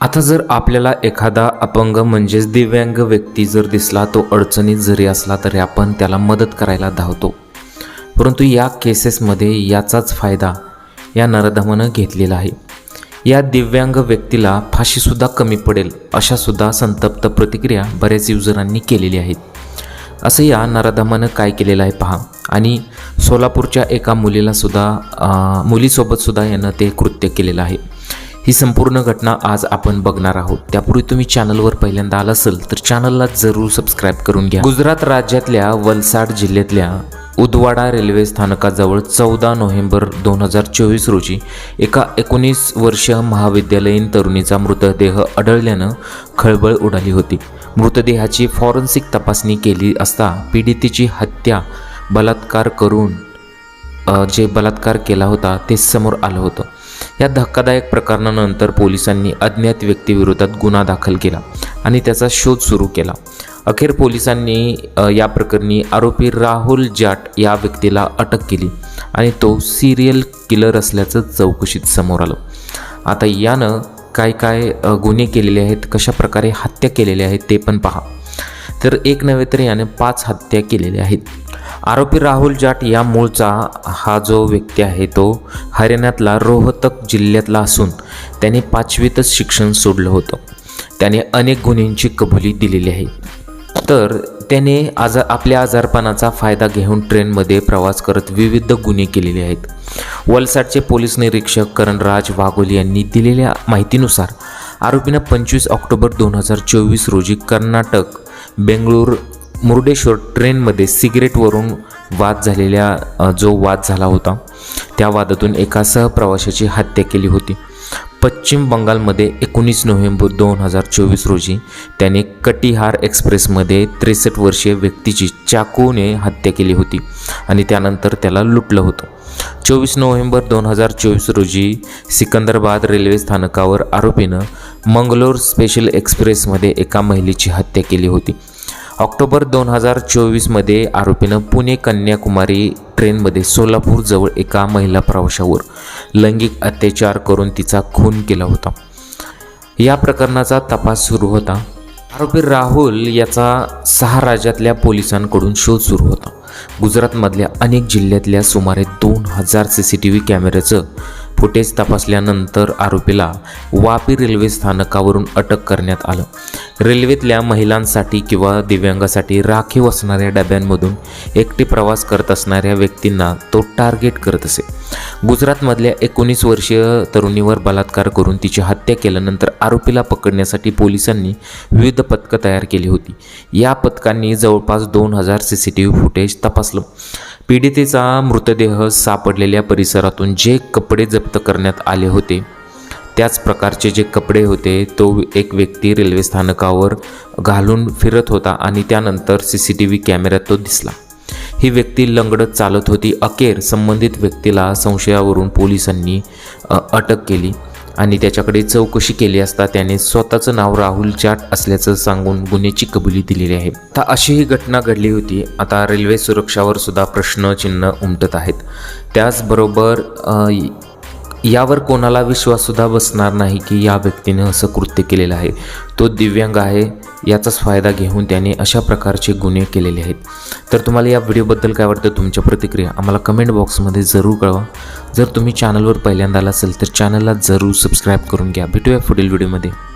आता जर आपल्याला एखादा अपंग म्हणजेच दिव्यांग व्यक्ती जर दिसला तो अडचणीत जरी असला तरी आपण त्याला मदत करायला धावतो. परंतु या केसेसमध्ये याचाच फायदा या नरधमानं घेतलेला आहे. या दिव्यांग व्यक्तीला फाशीसुद्धा कमी पडेल अशासुद्धा संतप्त प्रतिक्रिया बऱ्याच युजरांनी केलेली आहेत. असं या नराधमानं काय केलेलं आहे पहा. आणि सोलापूरच्या एका मुलीलासुद्धा मुलीसोबतसुद्धा यानं ते कृत्य केलेलं आहे. ही संपूर्ण घटना आज आपण बघणार आहोत. त्यापूर्वी तुम्ही चॅनलवर पहिल्यांदा आला असेल तर चॅनलला जरूर सबस्क्राईब करून घ्या. गुजरात राज्यातल्या वलसाड जिल्ह्यातल्या उदवाडा रेल्वे स्थानकाजवळ चौदा नोव्हेंबर दोन हजार चोवीस रोजी एका एकोणीस वर्षीय महाविद्यालयीन तरुणीचा मृतदेह आढळल्यानं खळबळ उडाली होती. मृतदेहाची फॉरेन्सिक तपासणी केली असता पीडितेची हत्या बलात्कार करून जे बलात्कार केला होता ते समोर आलं होतं. या धक्कादायक प्रकरणानंतर पोलिसांनी अज्ञात व्यक्तीविरोधात गुन्हा दाखल केला आणि त्याचा शोध सुरू केला. अखेर पोलिसांनी या प्रकरणी आरोपी राहुल जाट या व्यक्तीला अटक केली आणि तो सिरियल किलर असल्याचं चौकशीत समोर आलं. आता यानं काय काय गुन्हे केलेले आहेत कशा प्रकारे हत्या केलेल्या आहेत ते पण पहा. तर एक नव्हे तर याने पाच हत्या केलेल्या आहेत. आरोपी राहुल जाट या मूळचा हा जो व्यक्ती आहे तो हरियाणातला रोहतक जिल्ह्यातला असून त्याने पाचवीतच शिक्षण सोडलं होतं. त्याने अनेक गुन्ह्यांची कबुली दिलेली आहे. तर त्याने आजार आपल्या आजारपणाचा फायदा घेऊन ट्रेनमध्ये प्रवास करत विविध गुन्हे केलेले आहेत. वलसाडचे पोलीस निरीक्षक करणराज वाघोली यांनी दिलेल्या माहितीनुसार आरोपीनं पंचवीस ऑक्टोबर दोन हजार चोवीस रोजी कर्नाटक बेंगळूर मुर्डेश्वर ट्रेनमध्ये सिगरेटवरून वाद झालेल्या जो वाद झाला होता त्या वादातून एका सहप्रवाशाची हत्या केली होती. पश्चिम बंगालमध्ये एकोणीस नोव्हेंबर दोन हजार चोवीस रोजी त्याने कटिहार एक्सप्रेसमध्ये त्रेसष्ट वर्षीय व्यक्तीची चाकूने हत्या केली होती आणि त्यानंतर त्याला लुटलं होतं. चोवीस नोव्हेंबर दोन हजार चोवीस रोजी सिकंदराबाद रेल्वे स्थानकावर आरोपीनं मंगलोर स्पेशल एक्सप्रेसमध्ये एका महिलेची हत्या केली होती. ऑक्टोबर दोन हजार चोवीसमध्ये आरोपीनं पुणे कन्याकुमारी ट्रेनमध्ये सोलापूरजवळ एका महिला प्रवाशावर लैंगिक अत्याचार करून तिचा खून केला होता. या प्रकरणाचा तपास सुरू होता. आरोपी राहुल याचा सहा राज्यातल्या पोलिसांकडून शोध सुरू होता. गुजरातमधल्या अनेक जिल्ह्यातल्या सुमारे दोन हजार सी सी टी व्ही कॅमेऱ्याचं फुटेज तपासल्यानंतर आरोपीला वापी रेल्वे स्थानकावरून अटक करण्यात आलं. रेल्वेतल्या महिलांसाठी किंवा दिव्यांगासाठी राखीव असणाऱ्या डब्यांमधून एकटे प्रवास करत असणाऱ्या व्यक्तींना तो टार्गेट करत असे. गुजरातमधल्या एकोणीस वर्षीय तरुणीवर बलात्कार करून तिची हत्या केल्यानंतर आरोपीला पकडण्यासाठी पोलिसांनी विविध पथकं तयार केली होती. या पथकांनी जवळपास दोन हजार C C T V footage तपासलं. पीडितेचा मृतदेह सापडलेल्या परिसरातून जे कपडे जप्त करण्यात आले होते त्याच प्रकारचे जे कपडे होते तो एक व्यक्ती रेल्वे स्थानकावर घालून फिरत होता आणि त्यानंतर सी सी टी व्ही कॅमेऱ्यात तो दिसला. ही व्यक्ती लंगडत चालत होती. अखेर संबंधित व्यक्तीला संशयावरून पोलिसांनी अटक केली. आणि त्याच्याकडे चौकशी केली असता त्याने स्वतःचं नाव राहुल जाट असल्याचं सांगून गुन्ह्याची कबुली दिलेली आहे. आता अशी ही घटना घडली होती. आता रेल्वे सुरक्षावर सुद्धा प्रश्नचिन्ह उमटत आहेत. त्याचबरोबर यावर कोणाला विश्वाससुद्धा बसणार नाही की या व्यक्तीने असं कृत्य केलेलं आहे. तो दिव्यांग आहे याचाच फायदा घेऊन त्याने अशा प्रकारचे गुन्हे केलेले आहेत. तर तुम्हाला या व्हिडिओबद्दल काय वाटतं? तुमच्या प्रतिक्रिया आम्हाला कमेंट बॉक्समध्ये जरूर कळवा. जर तुम्ही चॅनलवर पहिल्यांदा आला असेल तर चॅनलला जरूर सबस्क्राईब करून घ्या. भेटूया पुढील व्हिडिओमध्ये.